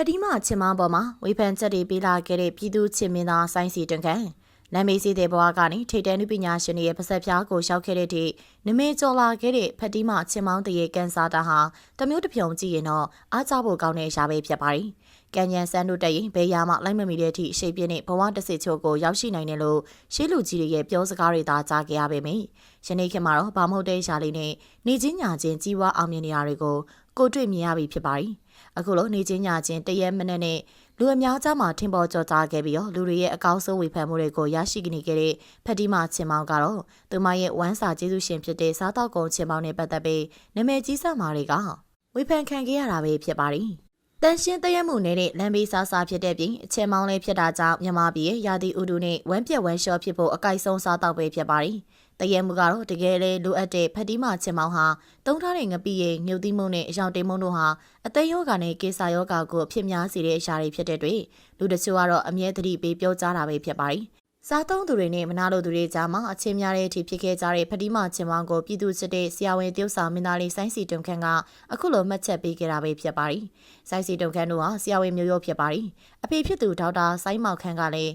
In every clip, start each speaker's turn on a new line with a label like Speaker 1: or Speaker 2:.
Speaker 1: တ်တီးမချင်မောင်းပေါ်မှာဝေဖန်ချက်တွေပေးလာခဲ့တဲ့ပြည်သူချစ်မင်းသားဆိုင်းစီတွန်ခန့်လမ်းမေးစီတဲ့ဘဝကနေထိတ်တဲနုပညာရှင်တွေရဲ့ပါဆက်ပြားကိုရောက်ခဲ့တဲ့ထိနမေကျော်လာခဲ့တဲ့ဖတ်တီးမချင်မောင်းတရေကန်စာတာဟာတမျိုးတစ်ပြုံကြည့်ရင်တော့အားကြဖို့ကောင်းတဲ့အရာပဲဖြစ်ပါတယ်။ကန်ညန်ဆန်းတို့တက်ရင်ဘယ်ရာမှလိုက်မမီတဲ့အထိအရှိပြင်းနဲ့ဘဝတစ်စစ်ချို့ကိုရောက်ရှိနိုင်တယ်လို့ရှေးလူကြီးတွေရဲ့ပြောစကားတွေသာကြားခဲ့ရပေမယ့်ယနေ့ခေတ်မှာတော့ဘာမဟုတ်တဲ့ရှာလေးနဲ့နေချင်းညာချင်းကြီးဝါအောင်မြင်နေရတွေကိုကိုတွေ့မြင်ရပြီဖြစ်ပါတယ်။အခုလိုနေချင်းညာချင်းတရက်မနေ့နဲ့လူအများကြားမှာထင်ပေါ်ကျော်ကြားခဲ့ပြီးတော့လူတွေရဲ့အကောင်းဆုံးဝေဖန်မှုတွေကိုရရှိနေခဲ့တဲ့ဖက်တီမာချင်မောင်ကတော့သူမရဲ့ဝမ်းစာကျေးဇူးရှင်ဖြစ်တဲ့စားတော့ကုန်ချင်မောင်နဲ့ပတ်သက်ပြီးနာမည်ကြီးစမာတွေကဝေဖန်ခံခဲ့ရတာပဲဖြစ်ပါတယ်။တန်ရှင်းတရက်မှုနေတဲ့လမ်းဘေးစားစားဖြစ်တဲ့ပြင်အချင်းမောင်းလေးဖြစ်တာကြောင့်မြန်မာပြည်ရဲ့ယာတီဥဒူနဲ့ဝမ်းပြက်ဝမ်းလျှော့ဖြစ်ဖို့အကိုက်ဆုံးစားတော့ပဲဖြစ်ပါတယ်။ တရက်မှုကတော့တကယ်လေလိုအပ်တဲ့ဖက်တီမာချင်မောင်းဟာတုံးထားတဲ့ငပိရဲ့မြုပ်သီးမှုနဲ့အယောင်တိမ်မှုတို့ဟာအသက်ယောဂါနဲ့ကေစာယောဂါကိုအဖြစ်များစေတဲ့အရာတွေဖြစ်တဲ့တွေ့လူတချို့ကတော့အမြဲတမ်းပေးပြောကြားတာပဲဖြစ်ပါတယ်။စားသုံးသူတွေနဲ့မနာလိုသူတွေကြားမှာအချင်းများတဲ့အထိဖြစ်ခဲ့ကြတဲ့ဖတိမချင်းမောင်ကိုပြည်သူစစ်တဲ့ဆရာဝန်တယောက်ဆောင်မင်းသားလေးဆိုင်းစီတုံခန့်ကအခုလိုမှတ်ချက်ပေးခဲ့တာပဲဖြစ်ပါတယ်။ဆိုင်းစီတုံခန့်တို့ဟာဆရာဝန်မျိုးရိုးဖြစ်ပါတယ်။အဖေဖြစ်သူဒေါက်တာဆိုင်းမောင်ခန့်ကလည်း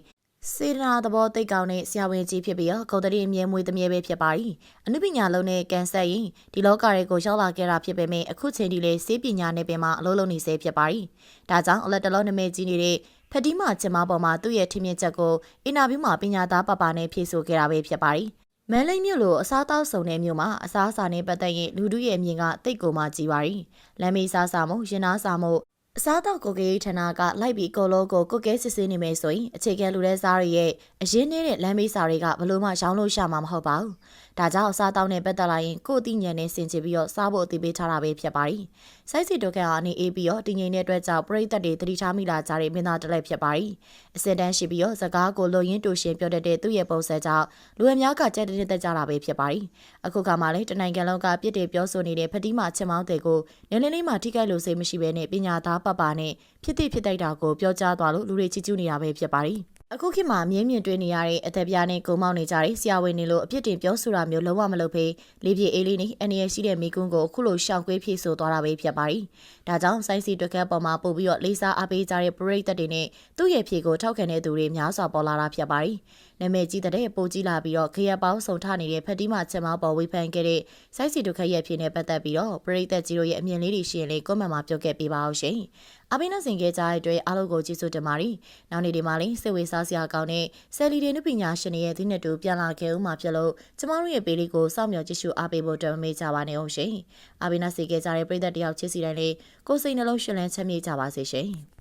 Speaker 1: စေတနာသဘောသိကောင်းတဲ့ဆရာဝန်ကြီးဖြစ်ပြီးတော့ဂုဏ်တရအမြဲမွေးတမြဲပဲဖြစ်ပါသည်။အနုပညာလုံးနဲ့ကန်ဆက်ရင်ဒီလောကတွေကိုရောက်လာခဲ့တာဖြစ်ပေမဲ့အခုချိန်ထိလည်းစေပညာနယ်ပယ်မှာအလုပ်လုပ်နေဆဲဖြစ်ပါသည်။ဒါကြောင့်အလက်တလုံးနမဲကြီးနေတဲ့ဖတီမာကျမပေါ်မှာသူ့ရဲ့ထင်မြင်ချက်ကိုအင်တာဗျူးမှာပညာသားပပနဲ့ဖြေဆိုခဲ့တာပဲဖြစ်ပါသည်။မန်လေးမြို့လိုအစားအသောက်စုံတဲ့မြို့မှာအစားအစာနဲ့ပတ်သက်ရင်လူတို့ရဲ့အမြင်ကတိတ်ကိုမှကြီးပါရီ။လမ်းမေးစားစာမှု၊ရင်နာစာမှု အစားတော့ကိုကေးဌာနကလိုက်ပြီးကိုလိုကိုကိုကဲစစ်ဆေးနေမယ်ဆိုရင်အခြေခံလူတဲ့စားတွေရဲ့အရင်းနေတဲ့လမ်းမေးစာတွေကဘလို့မှရောင်းလို့ရှာမှာမဟုတ်ပါဘူး။ဒါကြောင့်အစားတောက်နဲ့ပတ်သက်လာရင်ကိုယ်အသိဉာဏ်နဲ့ဆင်ခြင်ပြီးတော့စားဖို့အသိပေးထားတာပဲဖြစ်ပါတယ်။စိုက်စီတိုကန်အနေအေးပြီးတော့တည်ငြိမ်တဲ့အတွက်ကြောင့်ပြိသက်တွေတတိထားမိလာကြတဲ့မင်းသားတစ်လိုက်ဖြစ်ပါတယ်။အစင်တန်းရှိပြီးတော့စကားကိုလိုရင်းတူရှင်ပြောတတ်တဲ့သူ့ရဲ့ပုံစံကြောင့်လူအများကကြက်တဲ့တက်ကြတာပဲဖြစ်ပါတယ်။အခုခါမှလည်းတနိုင်ငံလုံးကပြစ်တယ်ပြောဆိုနေတဲ့ဖတိမာချင်မောင်းတွေကိုနည်းနည်းလေးမှထိခိုက်လို့စိတ်မရှိဘဲနဲ့ပညာသားပပနဲ့ဖြစ်သည့်ဖြစ်တိုက်တာကိုပြောကြားသွားလို့လူတွေချီးကျူးနေတာပဲဖြစ်ပါတယ်။အခုခေတ်မှာမြင်းမြင့်တွေ့နေရတဲ့အသက်ပြားနဲ့ဂုံမောက်နေကြတဲ့ဆရာဝန်တွေလိုအပြစ်တင်ပြောဆိုတာမျိုးလုံးဝမလုပ်ဘဲလေးပြေအေးလေးနဲ့အနေရရှိတဲ့မိကွန်းကိုအခုလိုရှောင်ကွေးဖြည့်ဆိုသွားတာပဲဖြစ်ပါတယ်။ဒါကြောင့်စိုင်းစီတွက်ကက်ပေါ်မှာပို့ပြီးတော့လေးစားအားပေးကြတဲ့ပရိသတ်တွေနဲ့သူ့ရဲ့ဖြေကိုထောက်ခံတဲ့သူတွေများစွာပေါ်လာတာဖြစ်ပါတယ်။နာမည်ကြီးတဲ့ပိုကြီးလာပြီးတော့ခရက်ပေါင်းဆုံထနေတဲ့ဖက်တီမာချက်မောက်ပေါ်ဝေဖန်ခဲ့တဲ့စိုက်စီတွက်ကက်ရဲ့ဖြေနဲ့ပတ်သက်ပြီးတော့ပရိသတ်ကြီးတို့ရဲ့အမြင်လေးတွေရှိရင်လေကွန်မန့်မှာပြောခဲ့ပေးပါအောင်ရှင်။အပိနဆင်ခဲ့ကြတဲ့အတွက်အားလုံးကိုကျေးဇူးတင်ပါတယ်။နောက်နေ့ဒီမှာလည်းစိတ်ဝေစားစရာကောင်းတဲ့ဆယ်လီဒေနုပညာရှင်တွေရဲ့ဒီနှစ်တူပြန်လာခဲ့ဦးမှာဖြစ်လို့ကျမတို့ရဲ့ပေးလေးကိုစောင့်မျှော်ကြည့်ရှုအားပေးဖို့တမမေ့ကြပါနဲ့အောင်ရှင်။အပိနဆင်ခဲ့ကြတဲ့ပရိသတ်တယောက်ချစ်စီတိုင်းလေးကိုယ်စိတ်နှလုံးရှင်လန်းချမ်းမြေ့ကြပါစေရှင်။